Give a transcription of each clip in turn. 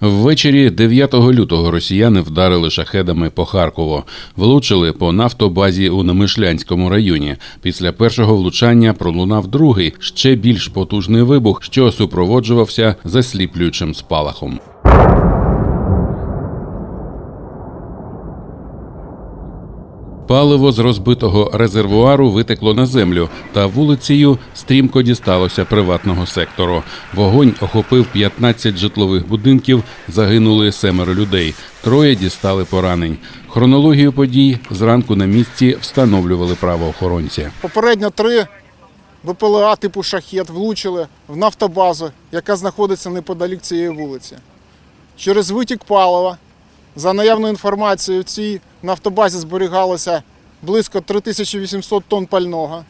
Ввечері 9 лютого росіяни вдарили шахедами по Харкову, влучили по нафтобазі у Немишлянському районі. Після першого влучання пролунав другий, ще більш потужний вибух, що супроводжувався засліплюючим спалахом. Паливо з розбитого резервуару витекло на землю, та вулицею стрімко дісталося приватного сектору. Вогонь охопив 15 житлових будинків, загинули семеро людей. Троє дістали поранень. Хронологію подій зранку на місці встановлювали правоохоронці. Попередньо три БПЛА типу шахет влучили в нафтобазу, яка знаходиться неподалік цієї вулиці. Через витік палива, за наявною інформацією, в цій нафтобазі зберігалося близько 3800 тонн пального.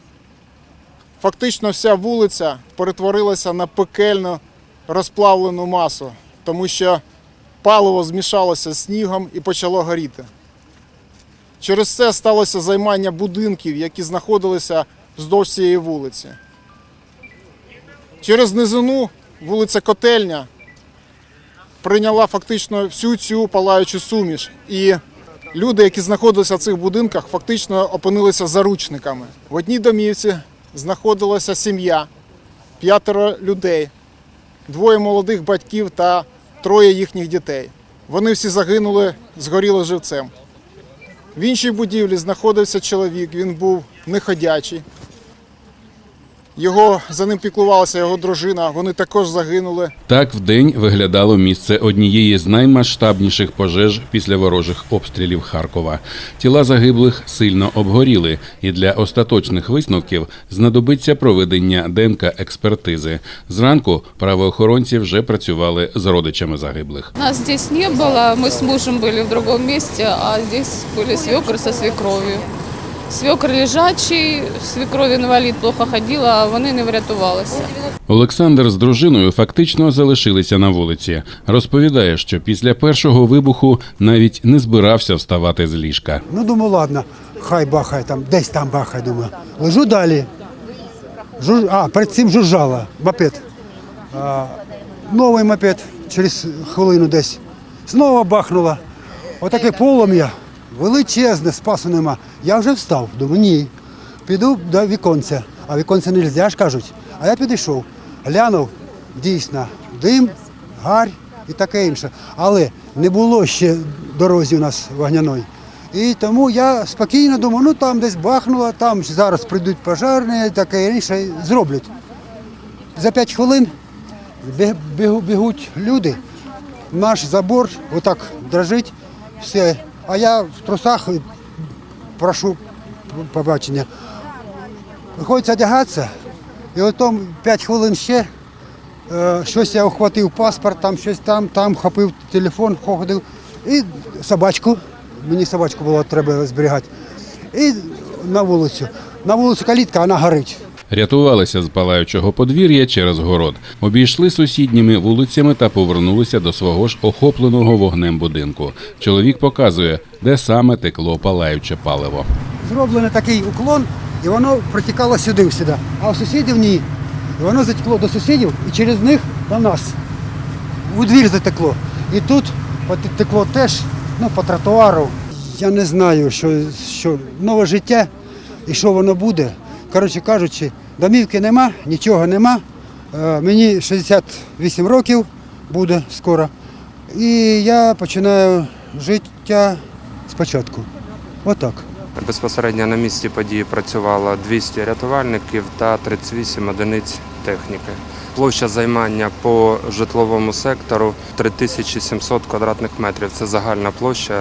Фактично вся вулиця перетворилася на пекельну розплавлену масу, тому що паливо змішалося з снігом і почало горіти. Через це сталося займання будинків, які знаходилися вздовж цієї вулиці. Через низину вулиця Котельня прийняла фактично всю цю палаючу суміш. І люди, які знаходилися в цих будинках, фактично опинилися заручниками. В одній домівці знаходилася сім'я, п'ятеро людей, двоє молодих батьків та троє їхніх дітей. Вони всі загинули, згоріли живцем. В іншій будівлі знаходився чоловік, він був неходячий. Його за ним піклувалася його дружина, вони також загинули. Так вдень виглядало місце однієї з наймасштабніших пожеж після ворожих обстрілів Харкова. Тіла загиблих сильно обгоріли, і для остаточних висновків знадобиться проведення ДНК експертизи. Зранку правоохоронці вже працювали з родичами загиблих. Нас здесь не было, мы с мужем были в другом месте, а здесь были свекр со свекровью. Свекр лежачий, свекровь інвалід плохо ходила, а вони не врятувалися. Олександр з дружиною фактично залишилися на вулиці. Розповідає, що після першого вибуху навіть не збирався вставати з ліжка. Ну, думаю, ладно, хай бахає там, десь там бахає, думаю. Лежу далі. Жуж... А, перед цим жужжала мопед. А, новий мопед через хвилину десь. Знову бахнула. Отаке полум'я. Величезне, спасу нема. Я вже встав. Думаю, ні. Піду до віконця. А віконця не можна, ж кажуть. А я підійшов. Глянув, дійсно, дим, гарь і таке інше. Але не було ще дорозі у нас вогняної. І тому я спокійно думаю, ну там десь бахнуло, там зараз прийдуть пожарні, таке інше зроблять. За 5 хвилин бігуть люди, наш забор отак дрожить, все. А я в трусах прошу побачення. Приходиться одягатися, і потім 5 хвилин ще е, щось я охватив паспорт, там щось там, там хопив телефон, ходив. І собачку, мені собачку було треба зберігати. І на вулицю. На вулицю калітка, вона горить. Рятувалися з палаючого подвір'я через город, обійшли сусідніми вулицями та повернулися до свого ж охопленого вогнем будинку. Чоловік показує, де саме текло палаюче паливо. Зроблений такий уклон, і воно протікало сюди сюди. А у сусідів ні. І воно затекло до сусідів і через них до нас. У двір затекло. І тут потекло теж ну, по тротуару. Я не знаю, що, що нове життя і що воно буде. Коротше кажучи, домівки нема, нічого нема. Е, Мені 68 років буде скоро. І я починаю життя спочатку. Отак. Безпосередньо на місці події працювало 200 рятувальників та 38 одиниць техніки. Площа займання по житловому сектору 3700 квадратних метрів. Це загальна площа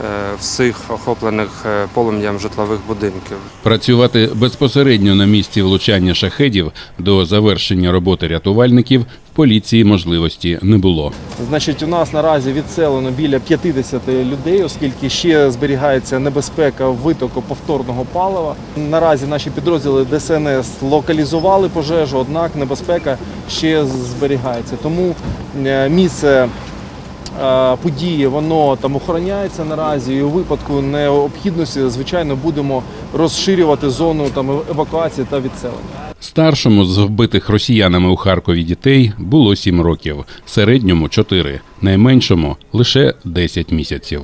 е, всіх охоплених е, полум'ям житлових будинків. Працювати безпосередньо на місці влучання шахедів до завершення роботи рятувальників поліції можливості не було. Значить, у нас наразі відселено біля 50 людей, оскільки ще зберігається небезпека витоку повторного палива. Наразі наші підрозділи ДСНС локалізували пожежу, однак небезпека ще зберігається. Тому е, місце е, події воно там охороняється наразі. І у випадку необхідності, звичайно, будемо розширювати зону там евакуації та відселення. Старшому з вбитих росіянами у Харкові дітей було 7 років, середньому 4, найменшому лише 10 місяців.